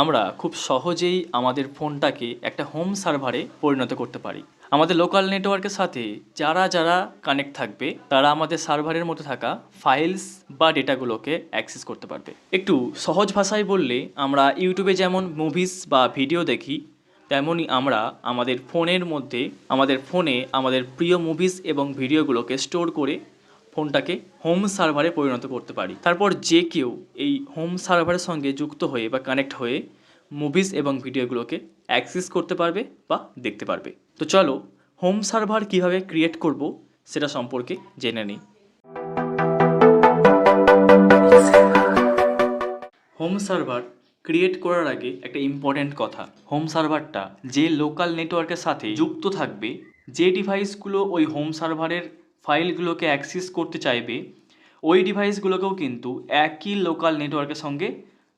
আমরা খুব সহজেই আমাদের ফোনটাকে একটা হোম সার্ভারে পরিণত করতে পারি। আমাদের লোকাল নেটওয়ার্কের সাথে যারা যারা কানেক্ট থাকবে, তারা আমাদের সার্ভারের মধ্যে থাকা ফাইলস বা ডেটাগুলোকে অ্যাক্সেস করতে পারবে। একটু সহজ ভাষায় বললে, আমরা ইউটিউবে যেমন মুভিস বা ভিডিও দেখি তেমনই আমরা আমাদের ফোনের মধ্যে, আমাদের ফোনে আমাদের প্রিয় মুভিস এবং ভিডিওগুলোকে স্টোর করে ফোনটাকে হোম সার্ভারে পরিণত করতে পারি। তারপর যে কেউ এই হোম সার্ভারের সঙ্গে যুক্ত হয়ে বা কানেক্ট হয়ে মুভিস এবং ভিডিওগুলোকে অ্যাক্সেস করতে পারবে বা দেখতে পারবে। তো চলো, হোম সার্ভার কীভাবে ক্রিয়েট করব সেটা সম্পর্কে জেনে নিই। হোম সার্ভার ক্রিয়েট করার আগে একটা ইম্পর্ট্যান্ট কথা। হোম সার্ভারটা যে লোকাল নেটওয়ার্কের সাথে যুক্ত থাকবে, যে ডিভাইসগুলো ওই হোম সার্ভারের ফাইলগুলোকে অ্যাক্সেস করতে চাইবে, ওই ডিভাইসগুলোকেও কিন্তু একই লোকাল নেটওয়ার্কের সঙ্গে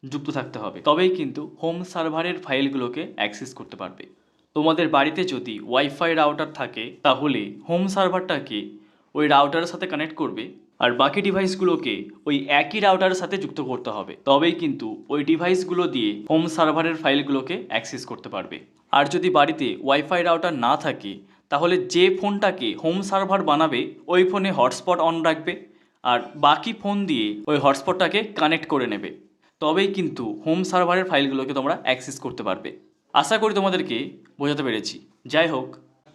যুক্ত থাকতে হবে। তবেই কিন্তু হোম সার্ভারের ফাইলগুলোকে অ্যাক্সেস করতে পারবে। তোমাদের বাড়িতে যদি ওয়াইফাই রাউটার থাকে, তাহলে হোম সার্ভারটাকে ওই রাউটারের সাথে কানেক্ট করবে আর বাকি ডিভাইসগুলোকে ওই একই রাউটারের সাথে যুক্ত করতে হবে। তবেই কিন্তু ওই ডিভাইসগুলো দিয়ে হোম সার্ভারের ফাইলগুলোকে অ্যাক্সেস করতে পারবে। আর যদি বাড়িতে ওয়াইফাই রাউটার না থাকে তাহলে যে ফোনটাকে হোম সার্ভার বানাবে, ওই ফোনে হটস্পট অন রাখবে আর বাকি ফোন দিয়ে ওই হটস্পটটাকে কানেক্ট করে নেবে। তবেই কিন্তু হোম সার্ভারের ফাইলগুলোকে তোমরা অ্যাক্সেস করতে পারবে। আশা করি তোমাদেরকে বোঝাতে পেরেছি। যাই হোক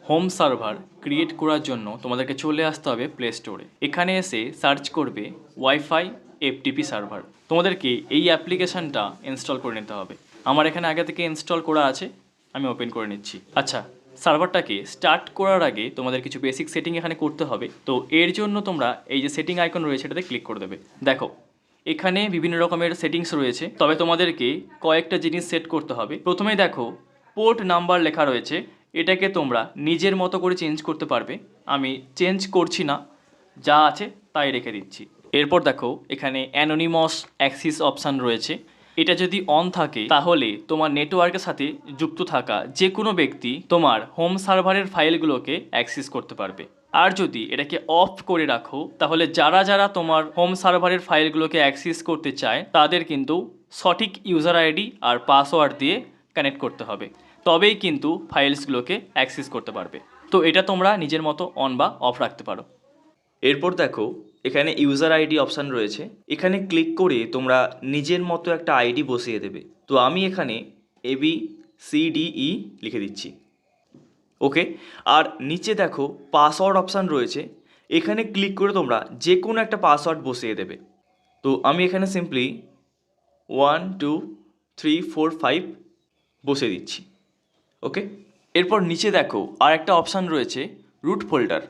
হোম সার্ভার ক্রিয়েট করার জন্য তোমাদেরকে চলে আসতে হবে প্লে স্টোরে এখানে এসে সার্চ করবে ওয়াইফাই এফটিপি সার্ভার তোমাদেরকে এই অ্যাপ্লিকেশানটা ইনস্টল করে নিতে হবে। আমার এখানে আগে থেকে ইনস্টল করা আছে, আমি ওপেন করে নিচ্ছি। আচ্ছা সার্ভারটাকে স্টার্ট করার আগে তোমাদের কিছু বেসিক সেটিং এখানে করতে হবে। তো এর জন্য তোমরা এই যে সেটিং আইকন রয়েছে এটাতে ক্লিক করে দেবে। দেখো, এখানে বিভিন্ন রকমের সেটিংস রয়েছে। তবে তোমাদেরকে কয়েকটা জিনিস সেট করতে হবে। প্রথমেই দেখো পোর্ট নাম্বার লেখা রয়েছে। এটাকে তোমরা নিজের মতো করে চেঞ্জ করতে পারবে। আমি চেঞ্জ করছি না। যা আছে তাই রেখে দিচ্ছি। এরপর দেখো, এখানে অ্যানোনিমস অ্যাক্সিস অপশান রয়েছে। এটা যদি অন থাকে, তাহলে তোমার নেটওয়ার্কের সাথে যুক্ত থাকা যে কোনো ব্যক্তি তোমার হোম সার্ভারের ফাইলগুলোকে অ্যাক্সেস করতে পারবে। আর যদি এটাকে অফ করে রাখো, তাহলে যারা যারা তোমার হোম সার্ভারের ফাইলগুলোকে অ্যাক্সেস করতে চায়, তাদের কিন্তু সঠিক ইউজার আইডি আর পাসওয়ার্ড দিয়ে কানেক্ট করতে হবে। তবেই কিন্তু ফাইলসগুলোকে অ্যাক্সেস করতে পারবে। তো এটা তোমরা নিজের মতো অন বা অফ রাখতে পারো। এরপর দেখো এখানে ইউজার আইডি অপশান রয়েছে। এখানে ক্লিক করে তোমরা নিজের মতো একটা আইডি বসিয়ে দেবে। তো আমি এখানে এবি সিডিই লিখে দিচ্ছি। ওকে আর নিচে দেখো পাসওয়ার্ড অপশান রয়েছে। এখানে ক্লিক করে তোমরা যে কোনো একটা পাসওয়ার্ড বসিয়ে দেবে। তো আমি এখানে simply one two three four five বসে দিচ্ছি। ওকে এরপর নিচে দেখো আর একটা অপশান রয়েছে রুট ফোল্ডার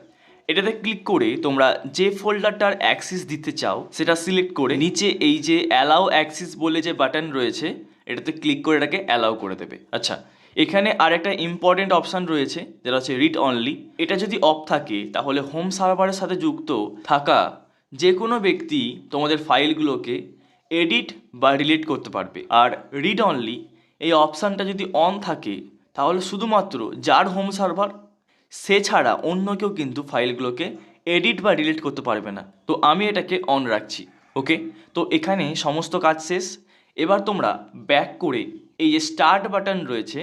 এটাতে ক্লিক করে তোমরা যে ফোল্ডারটার অ্যাক্সিস দিতে চাও, সেটা সিলেক্ট করে নিচে এই যে অ্যালাউ অ্যাক্সিস বলে যে বাটন রয়েছে, এটাতে ক্লিক করে এটাকে অ্যালাউ করে দেবে। আচ্ছা এখানে আর একটা ইম্পর্টেন্ট অপশান রয়েছে, যেটা হচ্ছে রিড অনলি এটা যদি অফ থাকে, তাহলে হোম সার্ভারের সাথে যুক্ত থাকা যে কোনো ব্যক্তি তোমাদের ফাইলগুলোকে এডিট বা ডিলিট করতে পারবে। আর রিড অনলি এই অপশানটা যদি অন থাকে, তাহলে শুধুমাত্র যার হোম সার্ভার সে ছাড়া অন্য কেউ কিন্তু ফাইলগুলোকে এডিট বা ডিলিট করতে পারবে না। তো আমি এটাকে অন রাখছি ওকে তো এখানে সমস্ত কাজ শেষ। এবার তোমরা ব্যাক করে এই যে স্টার্ট বাটন রয়েছে,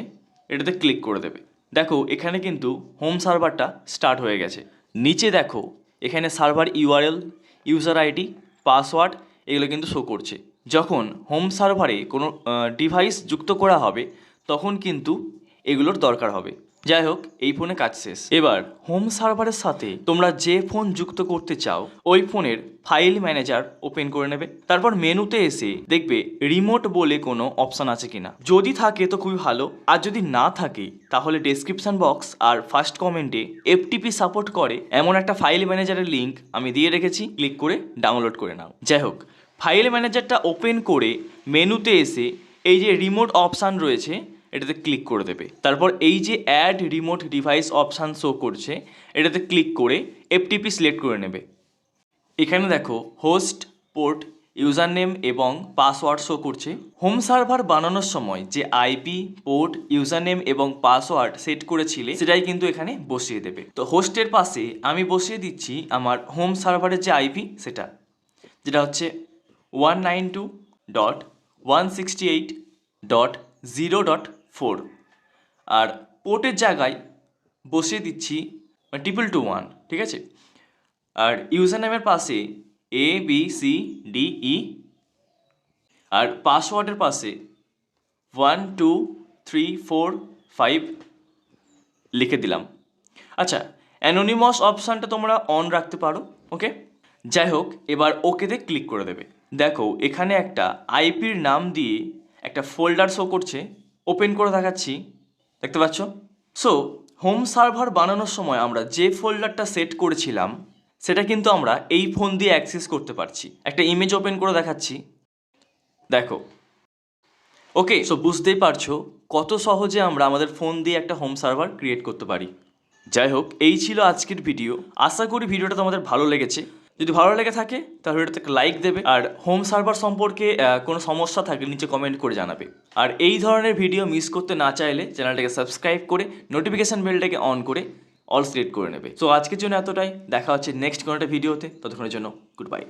এটাতে ক্লিক করে দেবে। দেখো, এখানে কিন্তু হোম সার্ভারটা স্টার্ট হয়ে গেছে। নিচে দেখো, এখানে server URL user ID password এগুলো কিন্তু শো করছে। যখন হোম সার্ভারে কোনো ডিভাইস যুক্ত করা হবে, তখন কিন্তু এগুলোর দরকার হবে। যাই হোক এই ফোনে কাজ শেষ। এবার, হোম সার্ভারের সাথে তোমরা যে ফোন যুক্ত করতে চাও, ওই ফোনের ফাইল ম্যানেজার ওপেন করে নেবে। তারপর মেনুতে এসে দেখবে রিমোট বলে কোনো অপশান আছে কিনা। যদি থাকে তো খুবই ভালো, আর যদি না থাকে, তাহলে ডেসক্রিপশন বক্স আর ফার্স্ট কমেন্টে এফটিপি সাপোর্ট করে এমন একটা ফাইল ম্যানেজারের লিঙ্ক আমি দিয়ে রেখেছি, ক্লিক করে ডাউনলোড করে নাও। যাই হোক ফাইল ম্যানেজারটা ওপেন করে মেনুতে এসে এই যে রিমোট অপশান রয়েছে এটাতে ক্লিক করে দেবে। তারপর এই যে add remote device option show করছে, এটাতে ক্লিক করে এফটিপি সিলেক্ট করে নেবে। এখানে দেখো হোস্ট পোর্ট ইউজার নেম এবং পাসওয়ার্ড শো করছে। হোম সার্ভার বানানোর সময় যে আইপি পোর্ট ইউজার নেম এবং পাসওয়ার্ড সেট করেছিলে, সেটাই কিন্তু এখানে বসিয়ে দেবে। তো হোস্টের পাশে আমি বসিয়ে দিচ্ছি আমার হোম সার্ভারের যে আইপি সেটা। যেটা হচ্ছে one nine two dot one sixty eight dot zero dot four আর পোর্টের জায়গায় বসিয়ে দিচ্ছি ট্রিপল টু ওয়ান ঠিক আছে? আর ইউজার নেমের পাশে A B C D E আর পাসওয়ার্ডের পাশে one two three four five লিখে দিলাম। আচ্ছা অ্যানোনিমাস অপশানটা তোমরা অন রাখতে পারো ওকে যাই হোক, এবার ওকেতে ক্লিক করে দেবে। দেখো, এখানে একটা আইপির নাম দিয়ে একটা ফোল্ডার শো করছে। ওপেন করে দেখাচ্ছি। দেখতে পাচ্ছ? সো হোম সার্ভার বানানোর সময় আমরা যে ফোল্ডারটা সেট করেছিলাম, সেটা কিন্তু আমরা এই ফোন দিয়ে অ্যাক্সেস করতে পারছি। একটা ইমেজ ওপেন করে দেখাচ্ছি। দেখো। ওকে সো বুঝতেই পারছ কত সহজে আমরা আমাদের ফোন দিয়ে একটা হোম সার্ভার ক্রিয়েট করতে পারি। যাই হোক, এই ছিল আজকের ভিডিও আশা করি ভিডিওটা তোমাদের ভালো লেগেছে। যদি ভালো লেগে থাকে, তাহলে ভিডিওতে লাইক দেবে। আর হোম সার্ভার সম্পর্কে কোনো সমস্যা থাকলে নিচে কমেন্ট করে জানাবে। আর এই ধরনের ভিডিও মিস করতে না চাইলে চ্যানেলটাকে সাবস্ক্রাইব করে নোটিফিকেশান বেলটাকে অন করে অল সিলেক্ট করে নেবে। সো আজকের জন্য এতটাই। দেখা হচ্ছে নেক্সট কোনো একটা ভিডিওতে ততক্ষণের জন্য গুড বাই